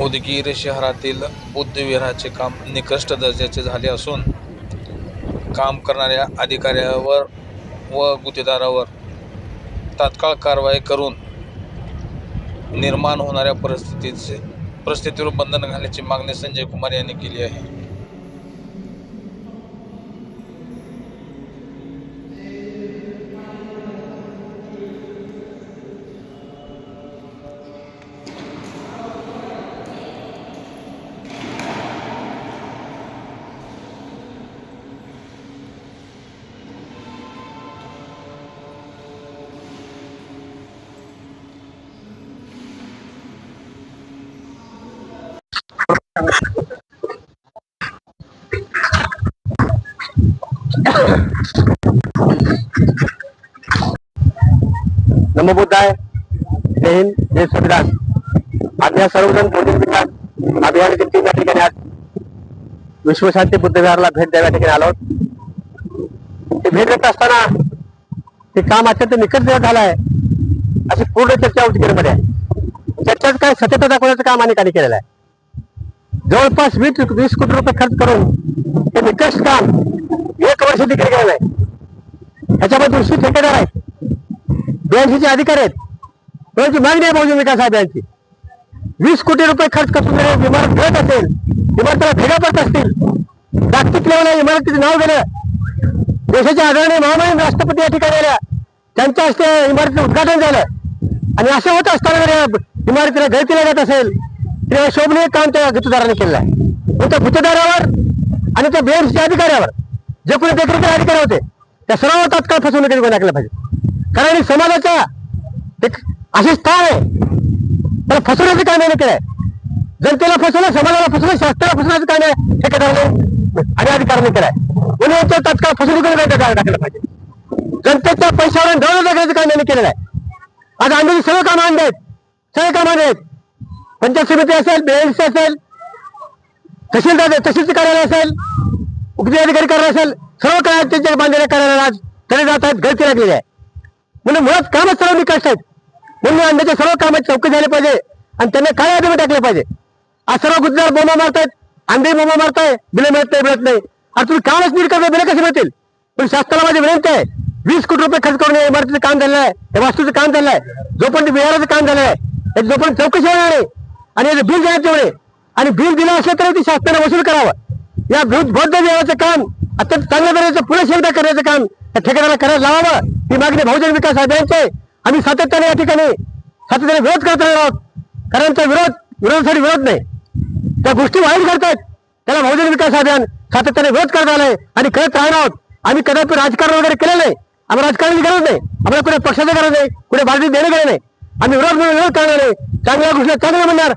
उदगीर शहरातील बुद्धविहाराचे काम निकृष्ट दर्जाचे झाले असून काम करणाऱ्या अधिकाऱ्यावर व गुत्तेदारावर तात्काळ कारवाई करून निर्माण होणाऱ्या परिस्थितीचे परिस्थितीवर बंधन घालण्याची मागणी संजय कुमार यांनी केली आहे. नमो बुद्धाय. जय हिंद जय संविधान. आम्ही या सर्वजण भोजन अभियानाचे तीन या ठिकाणी आज? विश्वशांती बुद्धविहारला भेट द्याव्या ठिकाणी आलो ते भेट देत असताना ते काम अत्यंत निकट देण्यात झालं आहे. अशी पूर्ण चर्चा उदगीरमध्ये आहे. चर्चेत काय सत्यता दाखवण्याचं काम आणि केलेलं आहे. जवळपास वीस वीस कोटी रुपये खर्च करून हे निकष काम एक वर्ष तिकडे केलं नाही. ह्याच्यामध्ये दुसरी ठेकेदार आहेत. ब्याऐंशीचे अधिकारी आहेत. त्यांची मागणी आहे बहुजन विकास साहेबांची. वीस कोटी रुपये खर्च करून जर इमारत घेत असेल इमारतीला भेगा पडत असतील जागतिक लेवलला इमारतीचं नाव गेलं. देशाच्या आदरणीय महामहिम राष्ट्रपती या ठिकाणी आल्या. त्यांच्या हस्ते इमारतीचं उद्घाटन झालं. आणि असं होत असताना जर इमारतीला गळतीला जात असेल तेव्हा शोभनीय काम त्या गुत्तेदाराने केलं आहे. मग त्या आणि त्या बीएमसीच्या अधिकाऱ्यावर जे कोणी देखरेखीचे अधिकारी होते त्या सर्व तात्काळ फसवणुकीत गुन्हा केला पाहिजे. कारण हे समाजाच्या एक असे स्थान आहे. त्याला फसवण्याचं काम नाही केलंय जनतेला फसवलं समाजाला फसवलं शास्त्राला फसवण्याचं काम आहे ठेकेदाराने आणि अधिकाऱ्यांनी केलंय म्हणून तात्काळ फसवणुकीचा गुन्हा टाकला पाहिजे? जनतेच्या पैशावर डोळे टाकण्याचं काम यांनी केलेलं आहे आज आंधळी सर्व कामं आणले सगळे कामं आणले आहेत. पंचायत समिती असेल बीएमसी असेल तहसीलदार तहसीलचे कार्यालय असेल उपजिल्हाधिकारी करणार असेल सर्व काय त्यांच्या बांधलेल्या कार्यालयाला आज तरी जात आहेत गळती लागलेली आहे म्हणून मुळात कामच सर्व निकष आहेत म्हणून अंड्याच्या सर्व कामाची चौकशी झाली पाहिजे आणि त्यांना काय आदमी टाकले पाहिजे आज सर्व गुजरात बोमा मारतायत अंडे बोमा मारताय बिलं मिळत नाही मिळत नाही। आता तुम्ही कामच नीट करता बिलं कसे मिळतील पण शासनाला माझी विनंती आहे वीस कोटी रुपये खर्च करून या इमारतीचं काम झालेलं आहे वास्तूचं काम झालं आहे जोपर्यंत विहाराचं काम झालं आहे जोपर्यंत चौकशी होणार आहे आणि याचं बिल देण्यात तेवढे आणि बिल दिलं असलं तरी ते शासनाने वसूल करावं। या बौद्ध देवाचं काम अत्यंत चांगल्या दर्जाचं पुढे एकदा करण्याचं काम या ठेकेदाराला करायला लावावं ही मागणी बहुजन विकास आघाडीचे. आम्ही सातत्याने या ठिकाणी सातत्याने विरोध करत राहणार आहोत. कारण त्या विरोध विरोधासाठी विरोध नाही. त्या गोष्टी वाईट करतात त्याला बहुजन विकास अभियान सातत्याने विरोध करत आलंय आणि करत राहणार आहोत. आम्ही कदापि राजकारण वगैरे केलं नाही. आम्हाला राजकारणाची गरज नाही. आम्हाला कुठे पक्षाची गरज नाही. कुठे भारतीय देणं गरज नाही. आम्ही विरोध म्हणून विरोध करणार नाही. चांगल्या गोष्टी चांगल्या म्हणणार.